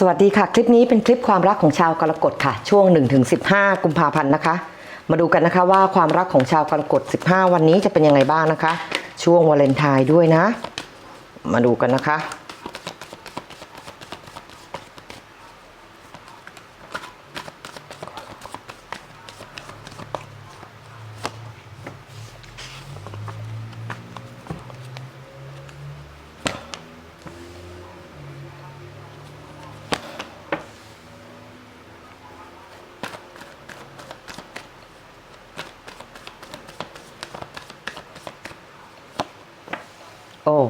สวัสดีค่ะ คลิปนี้เป็นคลิปความรักของชาวกรกฎค่ะ ช่วง 1-15 กุมภาพันธ์นะคะ มาดูกันนะคะว่าความรักของชาวกรกฎ 15 วันนี้จะเป็นยังไงบ้างนะคะ ช่วงวาเลนไทน์ด้วยนะ มาดูกันนะคะ โอ้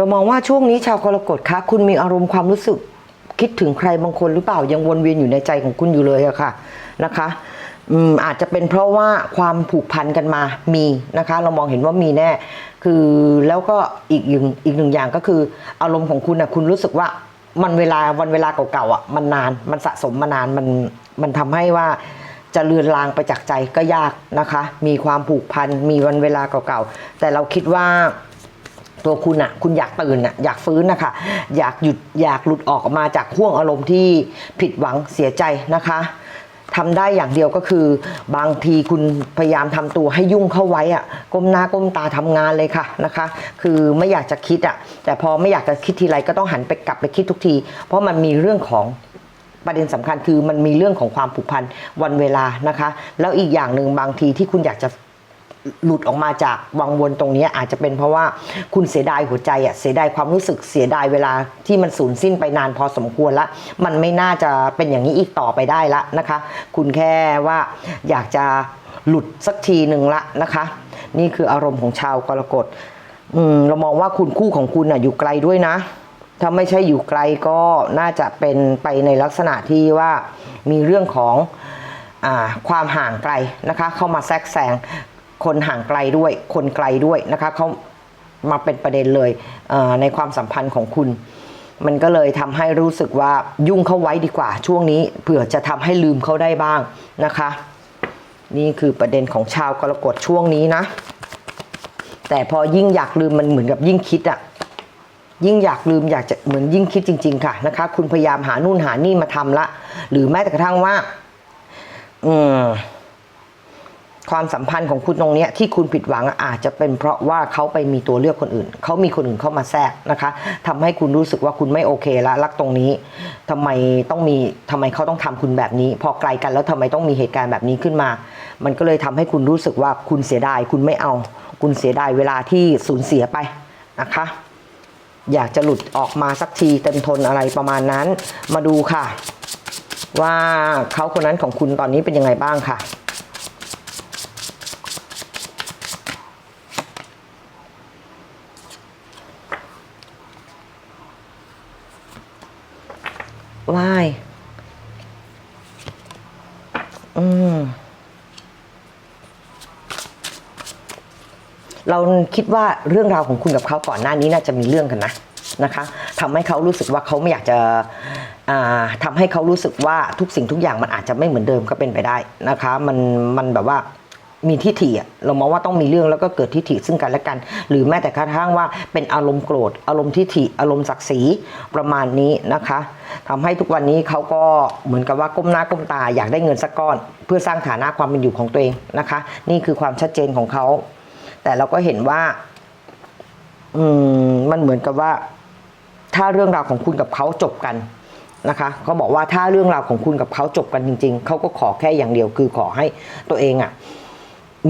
เรามองว่าช่วงนี้ชาวกรกฎคะคุณมีอารมณ์ความรู้สึกคิดถึงใครบางคนหรือเปล่ายังวนเวียนอยู่ในใจของคุณอยู่เลยอะค่ะนะคะอืมอาจจะเป็นเพราะว่าความผูกพันกันมามีนะคะ เรามองเห็นว่ามีแน่ คือแล้วก็อีกอย่างอีกหนึ่งอย่างก็คืออารมณ์ของคุณอะคุณรู้สึกว่ามันเวลาวันเวลาเก่าๆอะมันนานมันสะสมมานานมันมันทำให้ว่าจะเลือนลางไปจากใจก็ยากนะคะ มีความผูกพันมีวันเวลาเก่าๆแต่เราคิดว่า ตัวคุณอะคุณอยากตื่นอะอยากฟื้นนะคะ อยากหยุดอยากหลุดออกมาจากห่วงอารมณ์ที่ผิดหวังเสียใจนะคะทำได้อย่างเดียวก็คือบางทีคุณพยายามทำตัวให้ยุ่งเข้าไว้อะก้มหน้าก้มตาทำงานเลยค่ะนะคะ คือไม่อยากจะคิดอะแต่พอไม่อยากจะคิดทีไรก็ต้องหันไปกลับไปคิดทุกที เพราะมันมีเรื่องของประเด็นสำคัญคือมันมีเรื่องของความผูกพันวันเวลานะคะ แล้วอีกอย่างหนึ่งบางทีที่คุณอยากจะ หลุดออกมาจากวังวนตรงนี้อาจจะเป็นเพราะว่าคุณเสียดายหัวใจอะเสียดายความรู้สึกเสียดายเวลาที่มันสูญสิ้นไปนานพอสมควรละ มันไม่น่าจะเป็นอย่างนี้อีกต่อไปได้ละนะคะ คุณแค่ว่าอยากจะหลุดสักทีหนึ่งละนะคะ นี่คืออารมณ์ของชาวกรกฎอืมเรามองว่าคุณคู่ของคุณอะอยู่ไกลด้วยนะ ถ้าไม่ใช่อยู่ไกลก็น่าจะเป็นไปในลักษณะที่ว่ามีเรื่องของอความห่างไกลนะคะ เข้ามาแทรกแซง คนห่างไกลด้วย คนไกลด้วยนะคะเขามาเป็นประเด็นเลยเในความสัมพันธ์ของคุณ มันก็เลยทำให้รู้สึกว่ายุ่งเข้าไว้ดีกว่า ช่วงนี้เผื่อจะทำให้ลืมเขาได้บ้างนะคะ นี่คือประเด็นของชาวกรกฎช่วงนี้นะ แต่พอยิ่งอยากลืมมันเหมือนกับยิ่งคิดอะยิ่งอยากลืมอยากจะเหมือนยิ่งคิดจริง ๆ ค่ะนะคะ คุณพยายามหานู่นหานี่มาทำละ หรือแม้แต่กระทั่งว่า อืม ความสัมพันธ์ของคุณตรงนี้ที่คุณผิดหวังอาจจะเป็นเพราะว่าเขาไปมีตัวเลือกคนอื่น เขามีคนอื่นเข้ามาแทรกนะคะทำให้คุณรู้สึกว่าคุณไม่โอเคละรักตรงนี้ทำไมต้องมีทำไมเขาต้องทำคุณแบบนี้ พอไกลกันแล้วทำไมต้องมีเหตุการณ์แบบนี้ขึ้นมา มันก็เลยทำให้คุณรู้สึกว่าคุณเสียดาย คุณไม่เอา คุณเสียดายเวลาที่สูญเสียไปนะคะ อยากจะหลุดออกมาสักทีเต็มทนอะไรประมาณนั้น มาดูค่ะ ว่าเขาคนนั้นของคุณตอนนี้เป็นยังไงบ้างค่ะ วาย อืม เราคิดว่าเรื่องราวของคุณกับเขาก่อนหน้านี้น่าจะมีเรื่องกันนะนะคะทำให้เขารู้สึกว่าเขาไม่อยากจะอ่าทำให้เขารู้สึกว่าทุกสิ่งทุกอย่างมันอาจจะไม่เหมือนเดิมก็เป็นไปได้นะคะ มันมันแบบว่า มีทิฐิอะเรามองว่าต้องมีเรื่องแล้วก็เกิดทิฐิซึ่งกันและกัน หรือแม้แต่กระทั่งว่าเป็นอารมณ์โกรธ อารมณ์ทิฐิอารมณ์ศักดิ์ศรีประมาณนี้นะคะทำให้ทุกวันนี้เขาก็เหมือนกับว่าก้มหน้าก้มตาอยากได้เงินสักก้อน เพื่อสร้างฐานะความเป็นอยู่ของตัวเองนะคะ นี่คือความชัดเจนของเขา แต่เราก็เห็นว่าอืมมันเหมือนกับว่า ถ้าเรื่องราวของคุณกับเขาจบกันนะคะเขาบอกว่าถ้าเรื่องราวของคุณกับเขาจบกันจริง ๆเขาก็ขอแค่อย่างเดียวคือขอให้ตัวเองอะ่ะ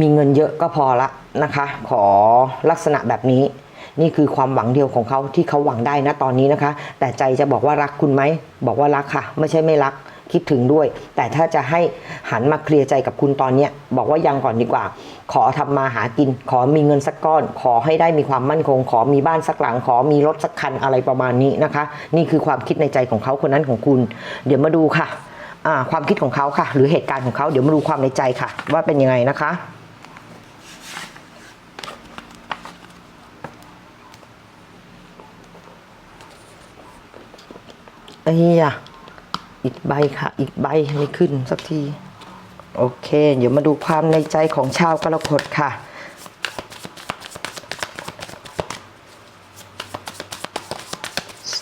มีเงินเยอะก็พอละนะคะ ขอลักษณะแบบนี้ นี่คือความหวังเดียวของเขาที่เขาหวังได้นะตอนนี้นะคะ แต่ใจจะบอกว่ารักคุณไหม บอกว่ารักค่ะ ไม่ใช่ไม่รักคิดถึงด้วย แต่ถ้าจะให้หันมาเคลียร์ใจกับคุณตอนเนี้บอกว่ายังก่อนดีกว่า ขอทำมาหากิน ขอมีเงินสักก้อน ขอให้ได้มีความมั่นคง ขอมีบ้านสักหลัง ขอมีรถสักคันอะไรประมาณนี้นะคะ นี่คือความคิดในใจของเขาคนนั้นของคุณ เดี๋ยวมาดูค่ะความคิดของเขาค่ะ หรือเหตุการณ์ของเขาเดี๋ยวมาดูความในใจค่ะ ว่าเป็นยังไงนะคะ อ้ยะอีกใบค่ะ อีกใบไม่ขึ้นสักที โอเค เดี๋ยวมาดูความในใจของชาวกรกฎค่ะ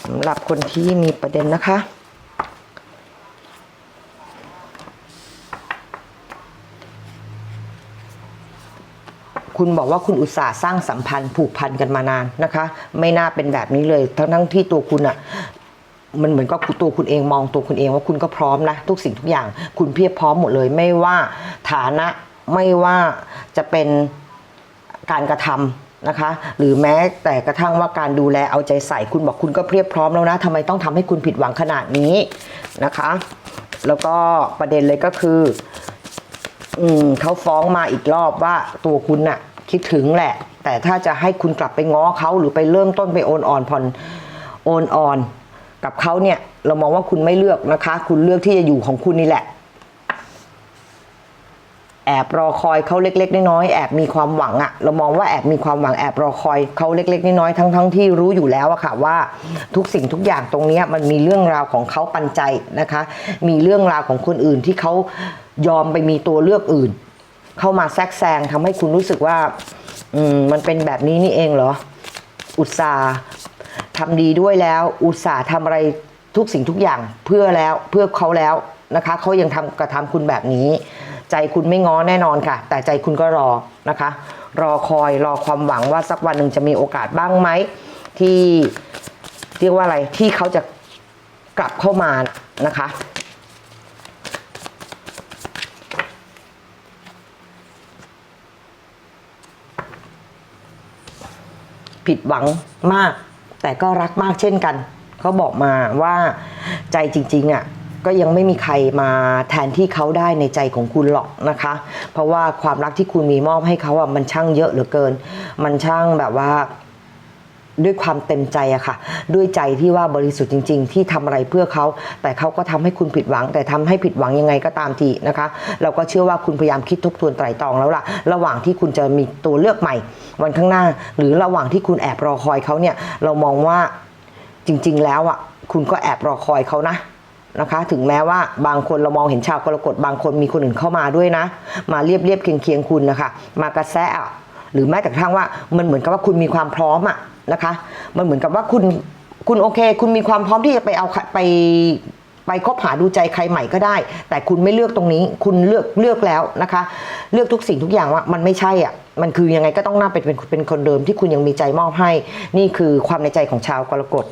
สำหรับคนที่มีประเด็นนะคะคุณบอกว่าคุณอุตส่าห์สร้างสัมพันธ์ผูกพันกันมานานนะคะ ไม่น่าเป็นแบบนี้เลย ทั้งทั้งที่ตัวคุณอะ มันเหมือนกับตัวคุณเองมองตัวคุณเองว่าคุณก็พร้อมนะ ทุกสิ่งทุกอย่าง คุณเพียบพร้อมหมดเลย ไม่ว่าฐานะไม่ว่าจะเป็นการกระทำนะคะ หรือแม้แต่กระทั่งว่าการดูแลเอาใจใส่คุณบอกคุณก็เพียบพร้อมแล้วนะทำไมต้องทำให้คุณผิดหวังขนาดนี้นะคะ แล้วก็ประเด็นเลยก็คืออืมเขาฟ้องมาอีกรอบว่าตัวคุณน่ะคิดถึงแหละ แต่ถ้าจะให้คุณกลับไปง้อเขาหรือไปเริ่มต้นไปโอนอ่อนผ่อนโอนอ่อน กับเขาเนี่ยเรามองว่าคุณไม่เลือกนะคะ คุณเลือกที่จะอยู่ของคุณนี่แหละ แอบรอคอยเขาเล็ก ๆ น้อยๆแอบมีความหวังอะเรามองว่าแอบมีความหวังแอบรอคอยเขาเล็ก ๆ น้อยๆทั้งๆที่รู้อยู่แล้วอะค่ะว่าทุกสิ่งทุกอย่างตรงนี้มันมีเรื่องราวของเขาปันใจนะคะ มีเรื่องราวของคนอื่นที่เขายอมไปมีตัวเลือกอื่น เข้ามาแทรกแซงทำให้คุณรู้สึกว่า อืมมันเป็นแบบนี้นี่เองเหรอ อุตส่าห์ ทำดีด้วยแล้ว อุตส่าห์ทำอะไรทุกสิ่งทุกอย่างเพื่อแล้วเพื่อเขาแล้วนะคะเขายังทำกระทำคุณแบบนี้ ใจคุณไม่ง้อแน่นอนค่ะ แต่ใจคุณก็รอนะคะ รอคอยรอความหวังว่าสักวันหนึ่งจะมีโอกาสบ้างไหมที่เรียกว่าอะไรที่เขาจะกลับเข้ามานะคะ ผิดหวังมาก แต่ก็รักมากเช่นกัน เขาบอกมาว่าใจจริงๆอะก็ยังไม่มีใครมาแทนที่เขาได้ในใจของคุณหรอกนะคะ เพราะว่าความรักที่คุณมีมอบให้เขาอะมันช่างเยอะเหลือเกิน มันช่างแบบว่า ด้วยความเต็มใจอะค่ะ ด้วยใจที่ว่าบริสุทธิ์จริง ๆ ที่ทำอะไรเพื่อเขา แต่เขาก็ทำให้คุณผิดหวัง แต่ทำให้ผิดหวังยังไงก็ตามทีนะคะ เราก็เชื่อว่าคุณพยายามคิดทบทวนไตร่ตรองแล้วล่ะ ระหว่างที่คุณจะมีตัวเลือกใหม่ วันข้างหน้า หรือระหว่างที่คุณแอบรอคอยเขาเนี่ย เรามองว่าจริง ๆ แล้วอะคุณก็แอบรอคอยเขานะนะคะถึงแม้ว่าบางคนเรามองเห็นชาวกรกฎบางคนมีคนอื่นเข้ามาด้วยนะ มาเรียบเรียบเคียงเคียงคุณนะคะมากระแซะหรือแม้แต่กระทั่งว่ามันเหมือนกับว่าคุณมีความพร้อมอะ นะคะ มันเหมือนกับว่าคุณคุณโอเค คุณมีความพร้อมที่จะไปเอาไปไปคบหาดูใจใครใหม่ก็ได้ แต่คุณไม่เลือกตรงนี้ คุณเลือกเลือกแล้วนะคะ เลือกทุกสิ่งทุกอย่างว่ามันไม่ใช่อะมันคือยังไงก็ต้องน่าเป็นเป็นเป็นคนเดิมที่คุณยังมีใจมอบให้ นี่คือความในใจของชาวกรกฎ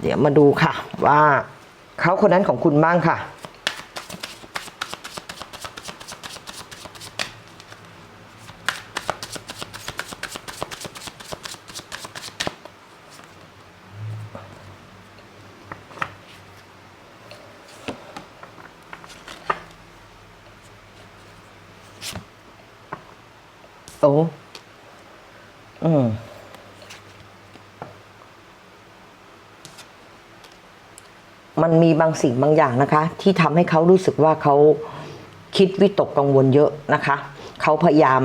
เดี๋ยวมาดูค่ะ ว่าเขาคนนั้นของคุณบ้างค่ะ โอ้ อืมมันมีบางสิ่งบางอย่างนะคะ ที่ทำให้เขารู้สึกว่าเขาคิดวิตกกังวลเยอะนะคะ เขาพยายาม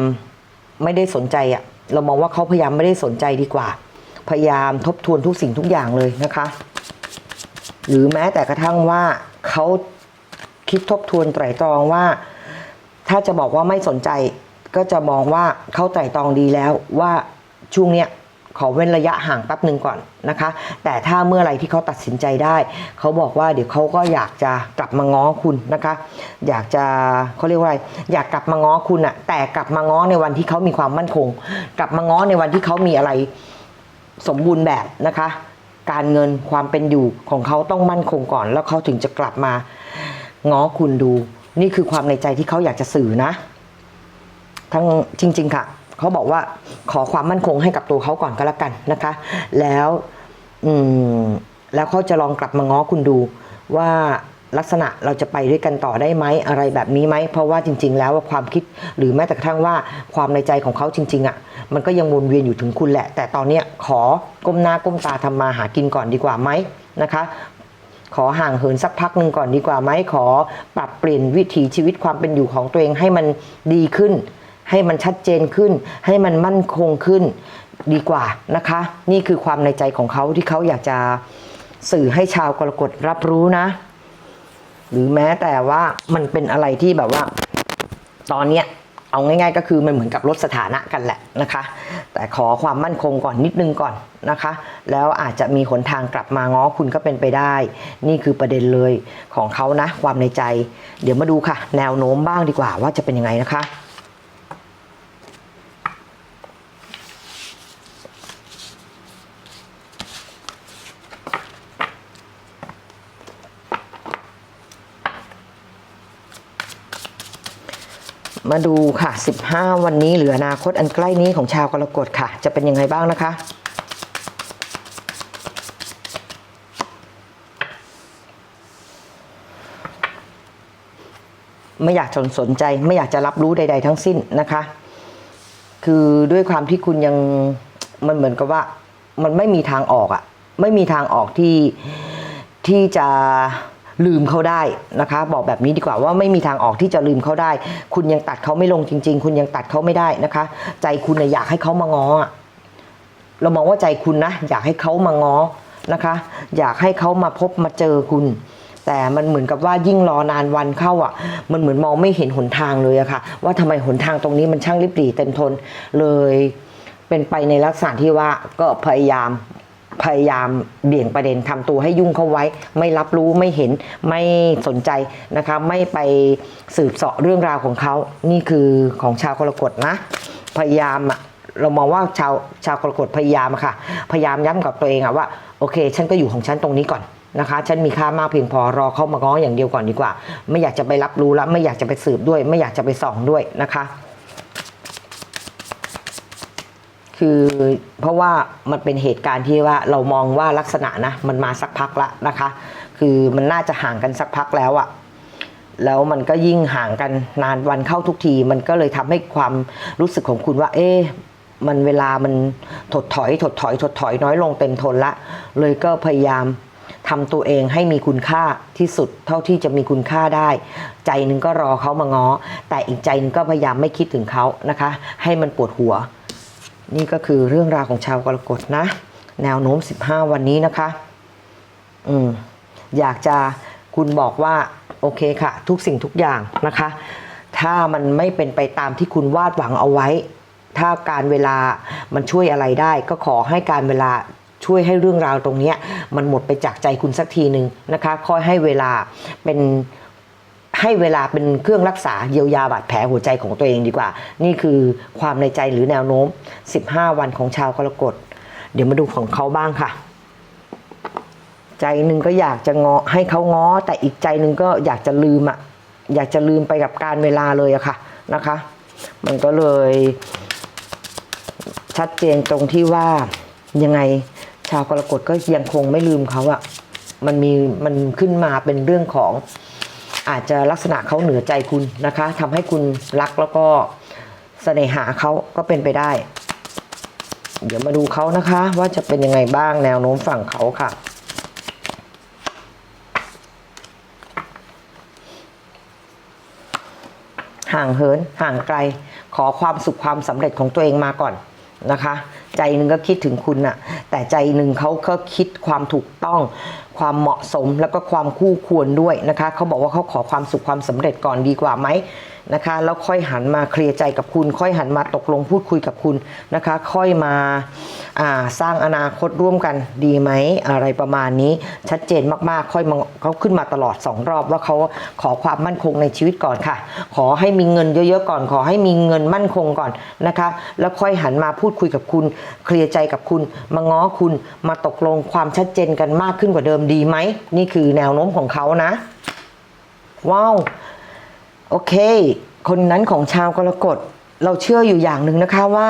ไม่ได้สนใจอะเรามองว่าเขาพยายามไม่ได้สนใจดีกว่า พยายามทบทวนทุกสิ่งทุกอย่างเลยนะคะ หรือแม้แต่กระทั่งว่าเขาคิดทบทวนไตร่ตรองว่า ถ้าจะบอกว่าไม่สนใจ ก็จะมองว่าเขาไตร่ตรองดีแล้วว่า ช่วงเนี้ยขอเว้นระยะห่างแป๊บหนึ่งก่อนนะคะ แต่ถ้าเมื่อไรที่เขาตัดสินใจได้ เขาบอกว่าเดี๋ยวเขาก็อยากจะกลับมาง้อคุณนะคะ อยากจะเขาเรียกว่าอะไรอยากกลับมาง้อคุณอะแต่กลับมาง้อในวันที่เขามีความมั่นคง กลับมาง้อในวันที่เขามีอะไรสมบูรณ์แบบนะคะ การเงินความเป็นอยู่ของเขาต้องมั่นคงก่อน แล้วเขาถึงจะกลับมาง้อคุณดู นี่คือความในใจที่เขาอยากจะสื่อนะ ทั้งจริง ๆ ค่ะ เขาบอกว่าขอความมั่นคงให้กับตัวเขาก่อนก็แล้วกันนะคะ แล้วอืมแล้วเขาจะลองกลับมาง้อคุณดูว่าลักษณะเราจะไปด้วยกันต่อได้ไหมอะไรแบบนี้ไหมเพราะว่าจริง ๆ แล้วว่าความคิดหรือแม้แต่กระทั่งว่าความในใจของเขาจริง ๆอะมันก็ยังวนเวียนอยู่ถึงคุณแหละ แต่ตอนเนี้ยขอก้มหน้าก้มตาทำมาหากินก่อนดีกว่าไหมนะคะ ขอห่างเหินสักพักหนึ่งก่อนดีกว่าไหมขอปรับเปลี่ยนวิถีชีวิตความเป็นอยู่ของตัวเองให้มันดีขึ้น ให้มันชัดเจนขึ้น ให้มันมั่นคงขึ้นดีกว่านะคะ นี่คือความในใจของเขาที่เขาอยากจะสื่อให้ชาวกรกฎรับรู้นะ หรือแม้แต่ว่ามันเป็นอะไรที่แบบว่า ตอนเนี้ยเอาง่าย ๆ ก็คือมันเหมือนกับลดสถานะกันแหละนะคะ แต่ขอความมั่นคงก่อนนิดนึงก่อนนะคะ แล้วอาจจะมีหนทางกลับมาง้อคุณก็เป็นไปได้ นี่คือประเด็นเลยของเขานะ ความในใจ เดี๋ยวมาดูค่ะ แนวโน้มบ้างดีกว่าว่าจะเป็นยังไงนะคะ มาดูค่ะ 15 วันนี้หรืออนาคตอันใกล้นี้ของชาวกรกฎค่ะ จะเป็นยังไงบ้างนะคะ ไม่อยากสนสนใจ ไม่อยากจะรับรู้ใด ๆ ทั้งสิ้นนะคะ คือด้วยความที่คุณยังมันเหมือนกับว่า มันไม่มีทางออกอะไม่มีทางออกที่ที่จะ ลืมเขาได้นะคะ บอกแบบนี้ดีกว่าว่าไม่มีทางออกที่จะลืมเขาได้ คุณยังตัดเขาไม่ลงจริง ๆ คุณยังตัดเขาไม่ได้นะคะ ใจคุณนะอยากให้เขามาง้อเรามองว่าใจคุณนะอยากให้เขามาง้อนะคะ อยากให้เขามาพบมาเจอคุณ แต่มันเหมือนกับว่ายิ่งรอนานวันเข้าอะ มันเหมือนมองไม่เห็นหนทางเลยอะค่ะ ว่าทำไมหนทางตรงนี้มันช่างริบหรี่เต็มทนเลยเป็นไปในลักษณะที่ว่าก็พยายาม พยายามเบี่ยงประเด็นทำตัวให้ยุ่งเข้าไว้ ไม่รับรู้ไม่เห็นไม่สนใจนะคะ ไม่ไปสืบเสาะเรื่องราวของเขานี่คือของชาวกรกฎนะ พยายามอะเรามองว่าชาวชาวกรกฎพยายามค่ะ พยายามย้ำกับตัวเองอะว่าโอเค ฉันก็อยู่ของฉันตรงนี้ก่อนนะคะ ฉันมีค่ามากเพียงพอรอเขามาง้ออย่างเดียวก่อนดีกว่า ไม่อยากจะไปรับรู้แล้วไม่อยากจะไปสืบด้วย ไม่อยากจะไปส่องด้วยนะคะ คือเพราะว่ามันเป็นเหตุการณ์ที่ว่าเรามองว่าลักษณะนะมันมาสักพักละนะคะ คือมันน่าจะห่างกันสักพักแล้วอะแล้วมันก็ยิ่งห่างกันนานวันเข้าทุกที มันก็เลยทำให้ความรู้สึกของคุณว่า เอ๊ะมันเวลามันถดถอย ถดถอย ถดถอยน้อยลงเต็มทนละ เลยก็พยายามทำตัวเองให้มีคุณค่าที่สุดเท่าที่จะมีคุณค่าได้ ใจนึงก็รอเขามาง้อ แต่อีกใจนึงก็พยายามไม่คิดถึงเขานะคะ ให้มันปวดหัว นี่ก็คือเรื่องราวของชาวกรกฎนะ แนวโน้ม 15 วันนี้นะคะ อืม อยากจะคุณบอกว่า โอเคค่ะ ทุกสิ่งทุกอย่างนะคะ ถ้ามันไม่เป็นไปตามที่คุณวาดหวังเอาไว้ ถ้าการเวลามันช่วยอะไรได้ ก็ขอให้การเวลาช่วยให้เรื่องราวตรงนี้มันหมดไปจากใจคุณสักทีหนึ่งนะคะค่อยให้เวลาเป็น ให้เวลาเป็นเครื่องรักษาเยียวยาบาดแผลหัวใจของตัวเองดีกว่า นี่คือความในใจหรือแนวโน้ม 15 วันของชาวกรกฎเดี๋ยวมาดูของเขาบ้างค่ะ ใจหนึ่งก็อยากจะงอให้เขาง้อ แต่อีกใจหนึ่งก็อยากจะลืมอะอยากจะลืมไปกับการเวลาเลยอะค่ะนะคะ มันก็เลยชัดเจนตรงที่ว่ายังไงชาวกรกฎก็ยังคงไม่ลืมเขาอะมันมีมันขึ้นมาเป็นเรื่องของ อาจจะลักษณะเขาเหนือใจคุณนะคะทำให้คุณรักแล้วก็เสน่หาเขาก็เป็นไปได้ เดี๋ยวมาดูเขานะคะ ว่าจะเป็นยังไงบ้างแนวโน้มฝั่งเขาค่ะห่างเหินห่างไกล ขอความสุขความสำเร็จของตัวเองมาก่อนนะคะ ใจหนึ่งก็คิดถึงคุณน่ะแต่ใจหนึ่งเขาก็คิดความถูกต้องความเหมาะสมแล้วก็ความคู่ควรด้วยนะคะเขาบอกว่าเขาขอความสุขความสำเร็จก่อนดีกว่าไหม นะคะแล้วค่อยหันมาเคลียร์ใจกับคุณ ค่อยหันมาตกลงพูดคุยกับคุณนะคะ ค่อยมาาสร้างอนาคตร่วมกันดีไหมอะไรประมาณนี้ชัดเจนมากๆ ค่อยมาเขาขึ้นมาตลอดสองรอบว่าเขาขอความมั่นคงในชีวิตก่อนค่ะ ขอให้มีเงินเยอะๆก่อน ขอให้มีเงินมั่นคงก่อนนะคะ แล้วค่อยหันมาพูดคุยกับคุณ เคลียร์ใจกับคุณ มาง้อคุณมาตกลงความชัดเจนกันมากขึ้นกว่าเดิมดีไหมนี่คือแนวโน้มของเขานะว้าว โอเค คนนั้นของชาวกรกฎเราเชื่ออยู่อย่างหนึ่งนะคะว่า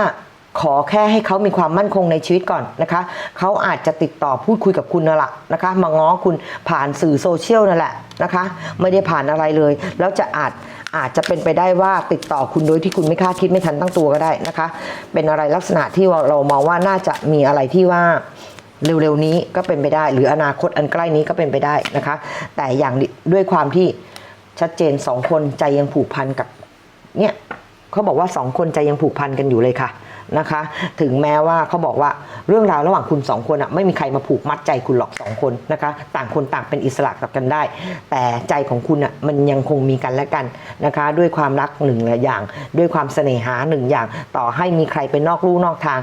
ขอแค่ให้เขามีความมั่นคงในชีวิตก่อนนะคะเขาอาจจะติดต่อพูดคุยกับคุณนั่นแหละนะคะ มาง้อคุณผ่านสื่อโซเชียลนั่นแหละนะคะ ไม่ได้ผ่านอะไรเลย แล้วจะอาจอาจจะเป็นไปได้ว่าติดต่อคุณโดยที่คุณไม่คาดคิดไม่ทันตั้งตัวก็ได้นะคะ เป็นอะไรลักษณะที่เรามองว่าน่าจะมีอะไรที่ว่าเร็วๆนี้ก็เป็นไปได้ หรืออนาคตอันใกล้นี้ก็เป็นไปได้นะคะ แต่อย่างด้วยความที่ ชัดเจนสองคนใจยังผูกพันกับเนี่ยเขาบอกว่าสองคนใจยังผูกพันกันอยู่เลยค่ะนะคะ ถึงแม้ว่าเขาบอกว่าเรื่องราวระหว่างคุณสองคนอะไม่มีใครมาผูกมัดใจคุณหรอกสองคนนะคะ ต่างคนต่างเป็นอิสระกับกันได้ แต่ใจของคุณอะมันยังคงมีกันและกันนะคะ ด้วยความรักหนึ่งอย่าง ด้วยความเสน่หาหนึ่งอย่าง ต่อให้มีใครเป็นนอกลู่นอกทาง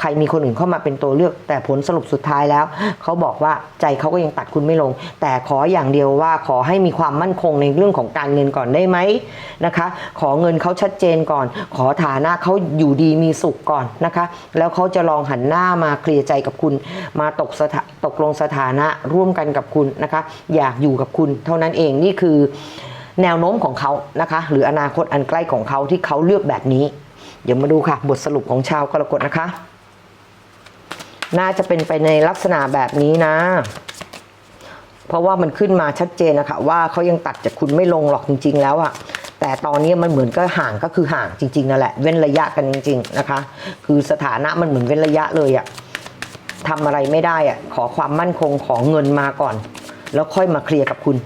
ใครมีคนอื่นเข้ามาเป็นตัวเลือก แต่ผลสรุปสุดท้ายแล้ว เขาบอกว่าใจเขาก็ยังตัดคุณไม่ลง แต่ขออย่างเดียวว่าขอให้มีความมั่นคงในเรื่องของการเงินก่อนได้ไหมนะคะ ขอเงินเขาชัดเจนก่อน ขอฐานะเขาอยู่ดีมีสุขก่อนนะคะ แล้วเขาจะลองหันหน้ามาเคลียร์ใจกับคุณ มาตกสถตกลงสถานะร่วมกันกับคุณนะคะ อยากอยู่กับคุณ เท่านั้นเองนี่คือแนวโน้มของเขานะคะ หรืออนาคตอันใกล้ของเขาที่เขาเลือกแบบนี้ เดี๋ยวมาดูค่ะ บทสรุปของชาวกรกฎนะคะ น่าจะเป็นไปในลักษณะแบบนี้นะ เพราะว่ามันขึ้นมาชัดเจนนะคะว่าเขายังตัดจากคุณไม่ลงหรอกจริง ๆ แล้วอะแต่ตอนนี้มันเหมือนก็ห่างก็คือห่างจริงๆนั่นแหละ เว้นระยะกันจริง ๆ นะคะ คือสถานะมันเหมือนเว้นระยะเลยอะทำอะไรไม่ได้อะขอความมั่นคงขอเงินมาก่อน แล้วค่อยมาเคลียร์กับคุณ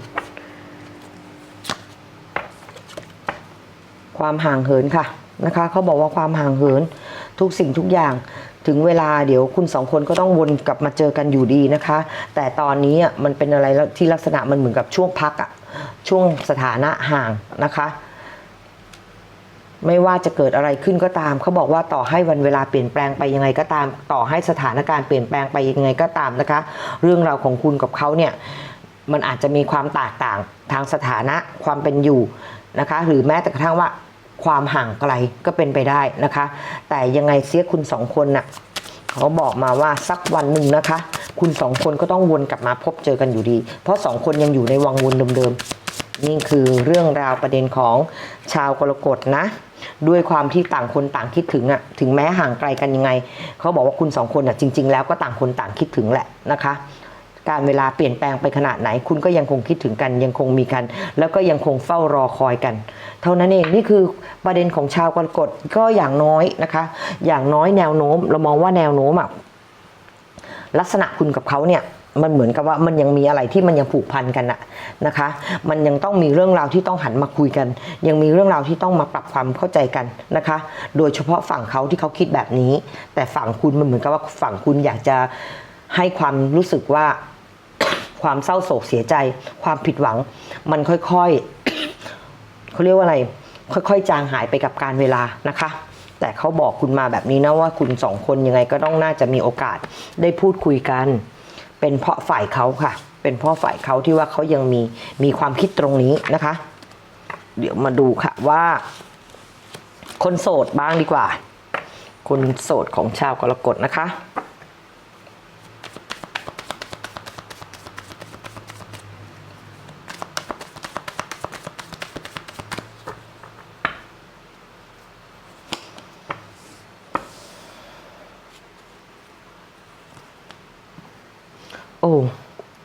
ความห่างเหินค่ะนะคะเขาบอกว่าความห่างเหินทุกสิ่งทุกอย่าง ถึงเวลาเดี๋ยวคุณสองคนก็ต้องวนกลับมาเจอกันอยู่ดีนะคะ แต่ตอนนี้อะมันเป็นอะไรที่ลักษณะมันเหมือนกับช่วงพักอะช่วงสถานะห่างนะคะไม่ว่าจะเกิดอะไรขึ้นก็ตาม เขาบอกว่าต่อให้วันเวลาเปลี่ยนแปลงไปยังไงก็ตาม ต่อให้สถานการณ์เปลี่ยนแปลงไปยังไงก็ตามนะคะ เรื่องราวของคุณกับเขาเนี่ย มันอาจจะมีความแตกต่างทางสถานะความเป็นอยู่นะคะ หรือแม้แต่กระทั่งว่า ความห่างไกลก็เป็นไปได้นะคะ แต่ยังไงเสียคุณสองคนน่ะเขาบอกมาว่าสักวันหนึ่งนะคะ คุณสองคนก็ต้องวนกลับมาพบเจอกันอยู่ดี เพราะสองคนยังอยู่ในวังวนเดิมๆนี่คือเรื่องราวประเด็นของชาวกรกฎนะ ด้วยความที่ต่างคนต่างคิดถึงอะถึงแม้ห่างไกลกันยังไง เขาบอกว่าคุณสองคนอะจริง ๆ แล้วก็ต่างคนต่างคิดถึงแหละนะคะ การเวลาเปลี่ยนแปลงไปขนาดไหน คุณก็ยังคงคิดถึงกัน ยังคงมีกัน แล้วก็ยังคงเฝ้ารอคอยกัน เท่านั้นเองนี่คือประเด็นของชาวกรกฎก็อย่างน้อยนะคะ อย่างน้อยแนวโน้ม เรามองว่าแนวโน้มอะลักษณะคุณกับเขาเนี่ยมันเหมือนกับว่ามันยังมีอะไรที่มันยังผูกพันกันอะนะคะ มันยังต้องมีเรื่องราวที่ต้องหันมาคุยกัน ยังมีเรื่องราวที่ต้องมาปรับความเข้าใจกันนะคะ โดยเฉพาะฝั่งเขาที่เขาคิดแบบนี้ แต่ฝั่งคุณมันเหมือนกับว่าฝั่งคุณอยากจะให้ความรู้สึกว่า ความเศร้าโศกเสียใจ ความผิดหวัง มันค่อยๆเขาเรียกว่าอะไร ค่อยๆ จางหายไปกับการเวลานะคะ แต่เขาบอกคุณมาแบบนี้นะว่าคุณสองคนยังไงก็ต้องน่าจะมีโอกาสได้พูดคุยกัน เป็นเพราะฝ่ายเขาค่ะ เป็นเพราะฝ่ายเขาที่ว่าเขายังมีมีความคิดตรงนี้นะคะ เดี๋ยวมาดูค่ะว่า คนโสดบ้างดีกว่า คนโสดของชาวกรกฎนะคะ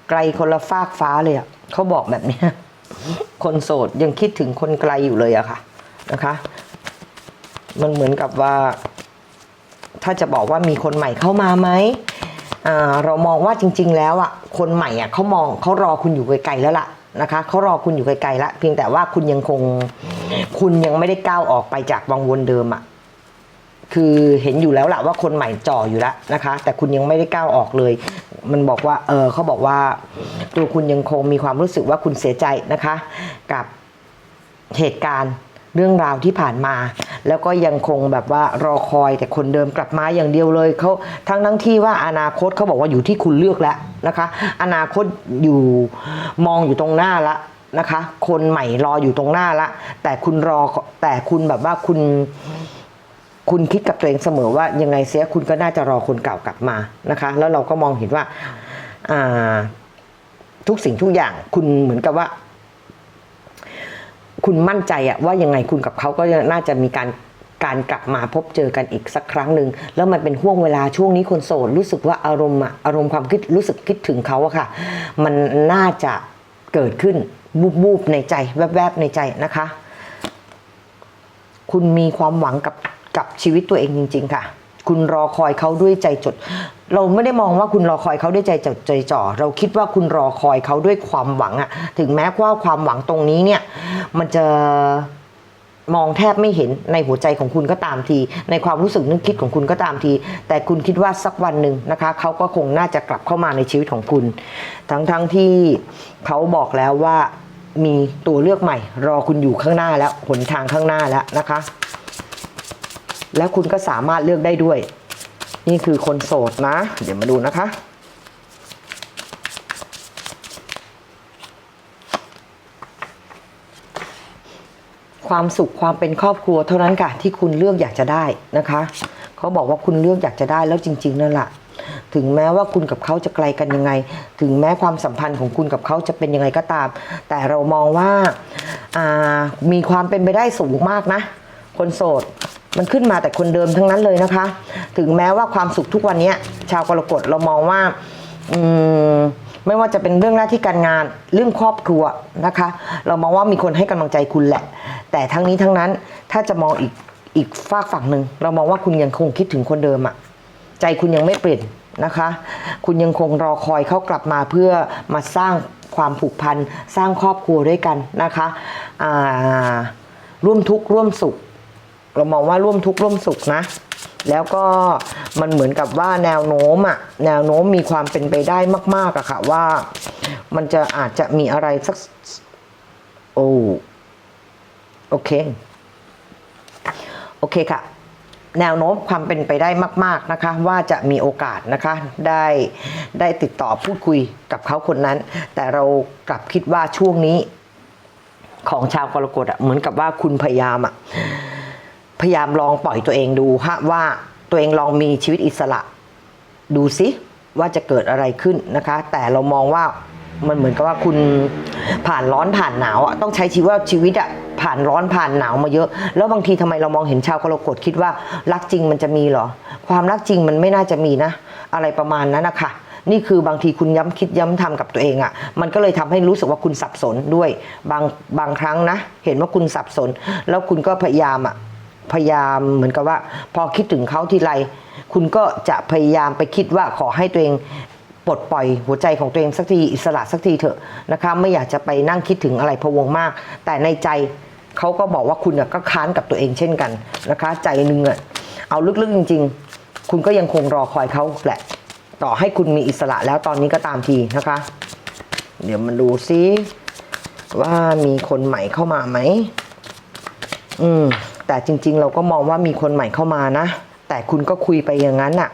ไกลคนละฟากฟ้าเลยอะ่ะเขาบอกแบบนี้คนโสดยังคิดถึงคนไกลอยู่เลยอะค่ะนะคะ มันเหมือนกับว่า ถ้าจะบอกว่ามีคนใหม่เข้ามาไหมเรามองว่าจริง ๆ แล้วอะคนใหม่อะเขามองเขารอคุณอยู่ไกลๆแล้วล่ะนะคะเขารอคุณอยู่ไกลๆแล้วเพียงแต่ว่าคุณยังคง คุณยังไม่ได้ก้าวออกไปจากวังวนเดิมอะ คือเห็นอยู่แล้วล่ะว่าคนใหม่จ่ออยู่แล้วนะคะ แต่คุณยังไม่ได้ก้าวออกเลย มันบอกว่าเออเขาบอกว่า ตัวคุณยังคงมีความรู้สึกว่าคุณเสียใจนะคะ กับเหตุการณ์เรื่องราวที่ผ่านมา แล้วก็ยังคงแบบว่ารอคอยแต่คนเดิมกลับมาอย่างเดียวเลยเขาทั้งทั้งที่ว่าอนาคตเขาบอกว่าอยู่ที่คุณเลือกแล้วนะคะ อนาคตอยู่มองอยู่ตรงหน้าละนะคะ คนใหม่รออยู่ตรงหน้าละแต่คุณรอแต่คุณแบบว่าคุณ คุณคิดกับตัวเองเสมอว่ายังไงเสียคุณก็น่าจะรอคนเก่ากลับมานะคะ แล้วเราก็มองเห็นว่าอ่าทุกสิ่งทุกอย่างคุณเหมือนกับว่า คุณมั่นใจอะว่ายังไงคุณกับเขาก็น่าจะมีการการกลับมาพบเจอกันอีกสักครั้งหนึ่งแล้วมันเป็นห่วงเวลาช่วงนี้คนโสดรู้สึกว่าอารมณ์อะอารมณ์ความคิดรู้สึกคิดถึงเขาอะค่ะ มันน่าจะเกิดขึ้นบูบๆในใจ แวบๆในใจนะคะ คุณมีความหวังกับ กับชีวิตตัวเองจริง ๆ ค่ะ คุณรอคอยเขาด้วยใจจด เราไม่ได้มองว่าคุณรอคอยเขาด้วยใจจดใจจ่อ เราคิดว่าคุณรอคอยเขาด้วยความหวังอะถึงแม้ว่าความหวังตรงนี้เนี่ย มันจะมองแทบไม่เห็นในหัวใจของคุณก็ตามที ในความรู้สึกนึกคิดของคุณก็ตามที แต่คุณคิดว่าสักวันหนึ่งนะคะเขาก็คงน่าจะกลับเข้ามาในชีวิตของคุณ ทั้งๆทที่เขาบอกแล้วว่ามีตัวเลือกใหม่ รอคุณอยู่ข้างหน้าแล้วหนทางข้างหน้าแล้วนะคะ แล้วคุณก็สามารถเลือกได้ด้วย นี่คือคนโสดนะ เดี๋ยวมาดูนะคะ ความสุขความเป็นครอบครัวเท่านั้นค่ะที่คุณเลือกอยากจะได้นะคะเขาบอกว่าคุณเลือกอยากจะได้แล้วจริง ๆ นั่นแหละถึงแม้ว่าคุณกับเขาจะไกลกันยังไง ถึงแม้ความสัมพันธ์ของคุณกับเขาจะเป็นยังไงก็ตาม แต่เรามองว่าอ่ามีความเป็นไปได้สูงมากนะ คนโสด มันขึ้นมาแต่คนเดิมทั้งนั้นเลยนะคะ ถึงแม้ว่าความสุขทุกวันนี้ชาวกรกฎเรามองว่าอืมไม่ว่าจะเป็นเรื่องหน้าที่การงานเรื่องครอบครัวนะคะ เรามองว่ามีคนให้กำลังใจคุณแหละ แต่ทั้งนี้ทั้งนั้นถ้าจะมองอีกอีกฝากฝั่งหนึ่งเรามองว่าคุณยังคงคิดถึงคนเดิมอะใจคุณยังไม่เปลี่ยนนะคะ คุณยังคงรอคอยเขากลับมาเพื่อมาสร้างความผูกพันสร้างครอบครัวด้วยกันนะคะร่วมทุกข์ร่วมสุข เรามองว่าร่วมทุกข์ร่วมสุขนะ แล้วก็มันเหมือนกับว่าแนวโน้มอะแนวโน้มมีความเป็นไปได้มากๆอะค่ะว่า มันจะอาจจะมีอะไรสักโอ้โอเค โอเคค่ะ แนวโน้มความเป็นไปได้มาก ๆนะคะ ว่าจะมีโอกาสนะคะ ได้ได้ติดต่อพูดคุยกับเขาคนนั้น แต่เรากลับคิดว่าช่วงนี้ของชาวกรกฎอะเหมือนกับว่าคุณพยายามอะ พยายามลองปล่อยตัวเองดูฮะว่าตัวเองลองมีชีวิตอิสระ ดูสิว่าจะเกิดอะไรขึ้นนะคะ แต่เรามองว่ามันเหมือนกับว่าคุณผ่านร้อนผ่านหนาวอะต้องใช้ชีวิตว่าชีวิตอะผ่านร้อนผ่านหนาวมาเยอะ แล้วบางทีทำไมเรามองเห็นชาวกรกฎคิดว่ารักจริงมันจะมีหรอ ความรักจริงมันไม่น่าจะมีนะ อะไรประมาณนั้นนะคะนี่คือบางทีคุณย้ำคิดย้ำทำกับตัวเองอะ่ะ มันก็เลยทำให้รู้สึกว่าคุณสับสนด้วยบางบางครั้งนะ เห็นว่าคุณสับสน แล้วคุณก็พยายามอะ พยายามเหมือนกับว่า พอคิดถึงเขาทีไร คุณก็จะพยายามไปคิดว่าขอให้ตัวเองปลดปล่อยหัวใจของตัวเองสักทีอิสระสักทีเถอะนะคะไม่อยากจะไปนั่งคิดถึงอะไรพะวงมาก แต่ในใจเขาก็บอกว่าคุณน่ะก็ค้านกับตัวเองเช่นกันนะคะ ใจหนึงอะเอาลึกๆจริง ๆ คุณก็ยังคงรอคอยเขาแหละ ต่อให้คุณมีอิสระแล้วตอนนี้ก็ตามทีนะคะ เดี๋ยวมาดูซิว่ามีคนใหม่เข้ามาไหมอืม แต่จริง ๆ เราก็มองว่ามีคนใหม่เข้ามานะ แต่คุณก็คุยไปอย่างนั้นน่ะ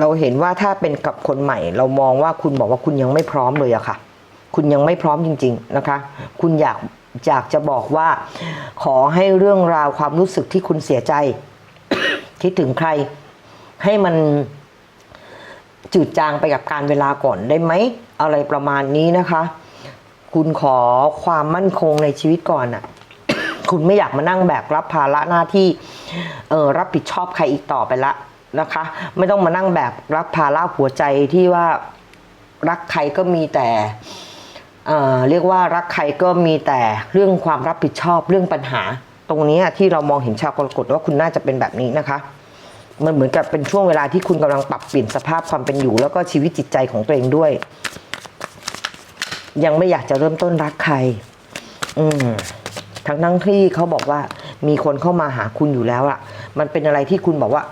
เราเห็นว่าถ้าเป็นกับคนใหม่ เรามองว่าคุณบอกว่าคุณยังไม่พร้อมเลยอะค่ะ คุณยังไม่พร้อมจริง ๆนะคะ คุณอยากอยากจะบอกว่า ขอให้เรื่องราวความรู้สึกที่คุณเสียใจ คิดถึงใคร ให้มัน จืดจางไปกับการเวลาก่อนได้ไหมอะไรประมาณนี้นะคะ คุณขอความมั่นคงในชีวิตก่อนน่ะคุณไม่อยากมานั่งแบกรับภาระหน้าที่เออรับผิดชอบใครอีกต่อไปละนะคะ ไม่ต้องมานั่งแบกรับภาระหัวใจที่ว่ารักใครก็มีแต่เออเรียกว่ารักใครก็มีแต่เรื่องความรับผิดชอบเรื่องปัญหา ตรงนี้ที่เรามองเห็นชาวกรกฎว่าคุณน่าจะเป็นแบบนี้นะคะ มันเหมือนกับเป็นช่วงเวลาที่คุณกำลังปรับเปลี่ยนสภาพความเป็นอยู่ แล้วก็ชีวิตจิตใจของตัวเองด้วย ยังไม่อยากจะเริ่มต้นรักใคร อืมทั้งทั้งที่เขาบอกว่า มีคนเข้ามาหาคุณอยู่แล้วอะมันเป็นอะไรที่คุณบอกว่า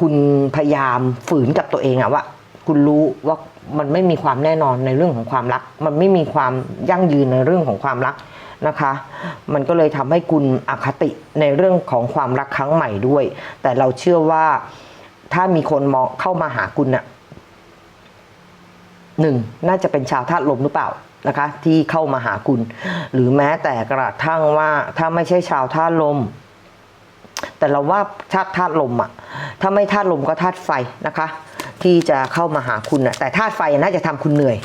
คุณพยายามฝืนกับตัวเองอะว่าคุณรู้ว่ามันไม่มีความแน่นอนในเรื่องของความรัก มันไม่มีความยั่งยืนในเรื่องของความรัก นะคะ มันก็เลยทำให้คุณอคติในเรื่องของความรักครั้งใหม่ด้วย แต่เราเชื่อว่าถ้ามีคนมองเข้ามาหาคุณน่ะหนึ่งน่าจะเป็นชาวธาตุลมหรือเปล่านะคะที่เข้ามาหาคุณ หรือแม้แต่กระทั่งว่าถ้าไม่ใช่ชาวธาตุลม แต่เราว่าธาตุธาตุลมอะถ้าไม่ธาตุลมก็ธาตุไฟนะคะ ที่จะเข้ามาหาคุณอะแต่ธาตุไฟน่าจะทำคุณเหนื่อย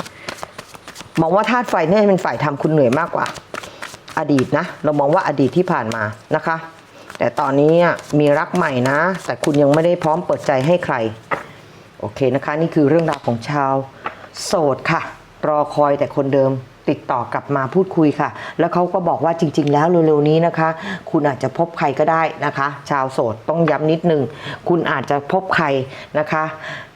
มองว่าธาตุไฟเนี่ยเป็นฝ่ายทำคุณเหนื่อยมากกว่า อดีตนะ เรามองว่าอดีตที่ผ่านมานะคะ แต่ตอนนี้มีรักใหม่นะ แต่คุณยังไม่ได้พร้อมเปิดใจให้ใคร โอเคนะคะ นี่คือเรื่องราวของชาว โสดค่ะ รอคอยแต่คนเดิม ติดต่อกลับมาพูดคุยค่ะ แล้วเขาก็บอกว่าจริง ๆ แล้วเร็วๆนี้นะคะ คุณอาจจะพบใครก็ได้นะคะ ชาวโสดต้องย้ำนิดนึง คุณอาจจะพบใครนะคะ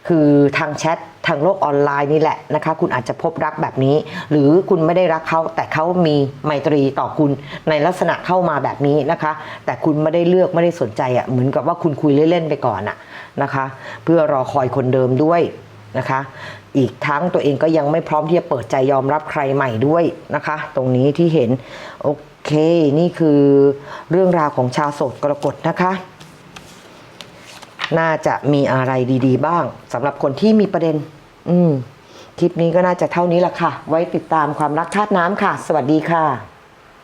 คือทางแชททางโลกออนไลน์นี่แหละนะคะ คุณอาจจะพบรักแบบนี้ หรือคุณไม่ได้รักเขาแต่เขามีไมตรีต่อคุณในลักษณะเข้ามาแบบนี้นะคะ แต่คุณไม่ได้เลือกไม่ได้สนใจอะ่ะเหมือนกับว่าคุณคุยเล่นๆไปก่อนอะนะคะ เพื่อรอคอยคนเดิมด้วยนะคะ อีกทั้งตัวเองก็ยังไม่พร้อมที่จะเปิดใจยอมรับใครใหม่ด้วยนะคะ ตรงนี้ที่เห็น โอเค นี่คือเรื่องราวของชาวโสดกรกฎนะคะ น่าจะมีอะไรดีๆ บ้างสำหรับคนที่มีประเด็น อืมคลิปนี้ก็น่าจะเท่านี้ละค่ะ ไว้ติดตามความรักธาตุน้ำค่ะ สวัสดีค่ะ